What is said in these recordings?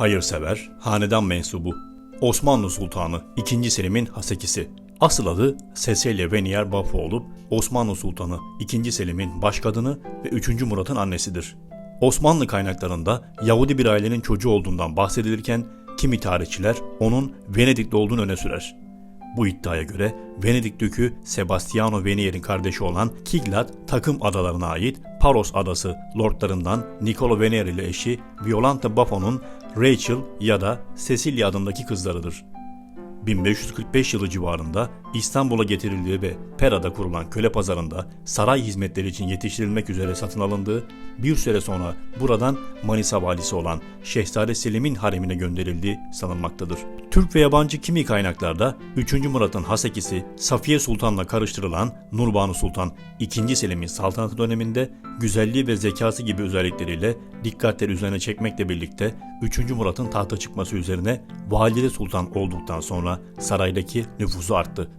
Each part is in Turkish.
Hayırsever, hanedan mensubu. Osmanlı Sultanı 2. Selim'in hasekisi. Asıl adı Cecilia Venier Bafo olup Osmanlı Sultanı 2. Selim'in başkadını ve 3. Murat'ın annesidir. Osmanlı kaynaklarında Yahudi bir ailenin çocuğu olduğundan bahsedilirken kimi tarihçiler onun Venedikli olduğunu öne sürer. Bu iddiaya göre Venedik Dükü Sebastiano Venier'in kardeşi olan Kiglat takım adalarına ait Paros adası lordlarından Niccolo Venier ile eşi Violante Baffo'nun Rachel ya da Cecilia adındaki kızlarıdır. 1545 yılı civarında İstanbul'a getirildiği ve Pera'da kurulan köle pazarında saray hizmetleri için yetiştirilmek üzere satın alındığı, bir süre sonra buradan Manisa valisi olan Şehzade Selim'in haremine gönderildiği sanılmaktadır. Türk ve yabancı kimi kaynaklarda 3. Murat'ın hasekisi Safiye Sultan'la karıştırılan Nurbanu Sultan 2. Selim'in saltanatı döneminde güzelliği ve zekası gibi özellikleriyle dikkatleri üzerine çekmekle birlikte 3. Murat'ın tahta çıkması üzerine Valide Sultan olduktan sonra saraydaki nüfuzu arttı.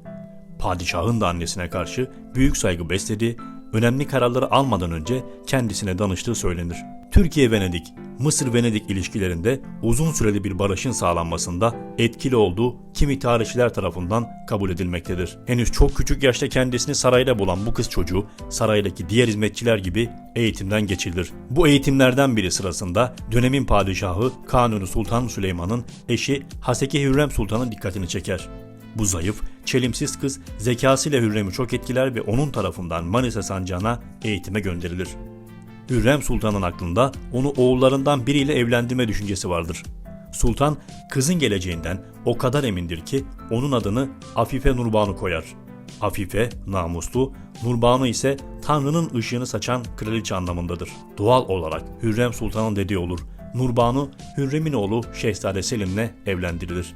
Padişahın da annesine karşı büyük saygı beslediği, önemli kararları almadan önce kendisine danıştığı söylenir. Türkiye-Venedik, Mısır-Venedik ilişkilerinde uzun süreli bir barışın sağlanmasında etkili olduğu kimi tarihçiler tarafından kabul edilmektedir. Henüz çok küçük yaşta kendisini sarayda bulan bu kız çocuğu saraydaki diğer hizmetçiler gibi eğitimden geçirilir. Bu eğitimlerden biri sırasında dönemin padişahı Kanuni Sultan Süleyman'ın eşi Haseki Hürrem Sultan'ın dikkatini çeker. Bu zayıf, çelimsiz kız zekasıyla Hürrem'i çok etkiler ve onun tarafından Manisa sancağına eğitime gönderilir. Hürrem Sultan'ın aklında onu oğullarından biriyle evlendirme düşüncesi vardır. Sultan kızın geleceğinden o kadar emindir ki onun adını Afife Nurbanu koyar. Afife, namuslu, Nurbanu ise Tanrı'nın ışığını saçan kraliçe anlamındadır. Doğal olarak Hürrem Sultan'ın dediği olur. Nurbanu, Hürrem'in oğlu Şehzade Selim'le evlendirilir.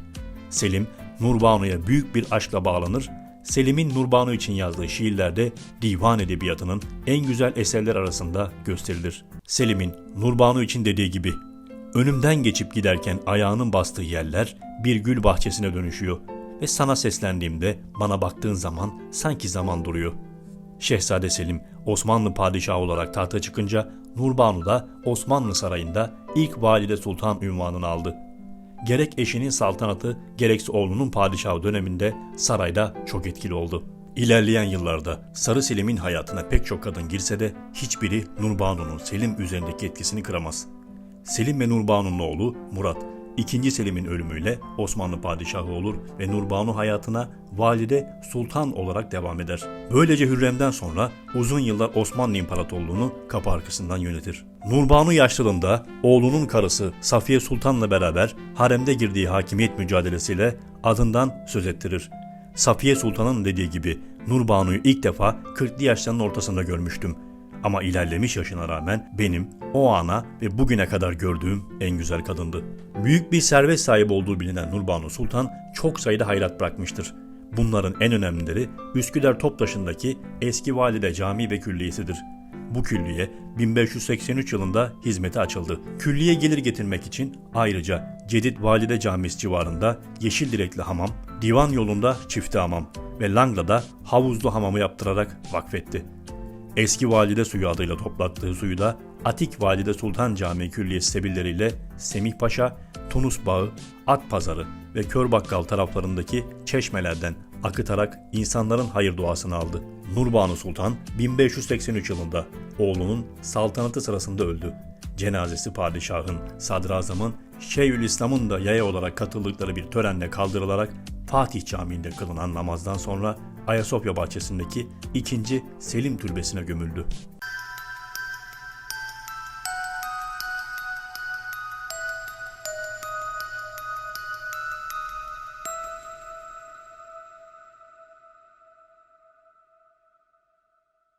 Selim, Nurbanu'ya büyük bir aşkla bağlanır. Selim'in Nurbanu için yazdığı şiirlerde divan edebiyatının en güzel eserler arasında gösterilir. Selim'in Nurbanu için dediği gibi Önümden geçip giderken ayağının bastığı yerler bir gül bahçesine dönüşüyor ve sana seslendiğimde bana baktığın zaman sanki zaman duruyor. Şehzade Selim Osmanlı padişahı olarak tahta çıkınca Nurbanu da Osmanlı sarayında ilk valide sultan ünvanını aldı. Gerek eşinin saltanatı gerekse oğlunun padişahı döneminde sarayda çok etkili oldu. İlerleyen yıllarda Sarı Selim'in hayatına pek çok kadın girse de hiçbiri Nurbanu'nun Selim üzerindeki etkisini kıramaz. Selim ve Nurbanu'nun oğlu Murat, 2. Selim'in ölümüyle Osmanlı padişahı olur ve Nurbanu hayatına valide sultan olarak devam eder. Böylece Hürrem'den sonra uzun yıllar Osmanlı İmparatorluğunu kapı arkasından yönetir. Nurbanu yaşlılığında oğlunun karısı Safiye Sultan'la beraber haremde girdiği hakimiyet mücadelesiyle adından söz ettirir. Safiye Sultan'ın dediği gibi Nurbanu'yu ilk defa 40'lı yaşlarının ortasında görmüştüm. Ama ilerlemiş yaşına rağmen benim o ana ve bugüne kadar gördüğüm en güzel kadındı. Büyük bir servet sahibi olduğu bilinen Nurbanu Sultan çok sayıda hayrat bırakmıştır. Bunların en önemlileri Üsküdar Toptaşı'ndaki eski valide cami ve külliyesidir. Bu külliye 1583 yılında hizmete açıldı. Külliye gelir getirmek için ayrıca Cedid Valide Camisi civarında Yeşil Direkli Hamam, Divan yolunda Çifte Hamam ve Langla'da Havuzlu Hamamı yaptırarak vakfetti. Eski Valide Suyu adıyla toplattığı suyu da Atik Valide Sultan Camii Külliyesi sebilleriyle Semih Paşa, Tunus Bağı, At Pazarı ve Körbakkal taraflarındaki çeşmelerden akıtarak insanların hayır duasını aldı. Nurbanu Sultan 1583 yılında oğlunun saltanatı sırasında öldü. Cenazesi padişahın, sadrazamın, Şeyhülislam'ın da yaya olarak katıldıkları bir törenle kaldırılarak Fatih Camii'nde kılınan namazdan sonra Ayasofya bahçesindeki 2. Selim Türbesi'ne gömüldü.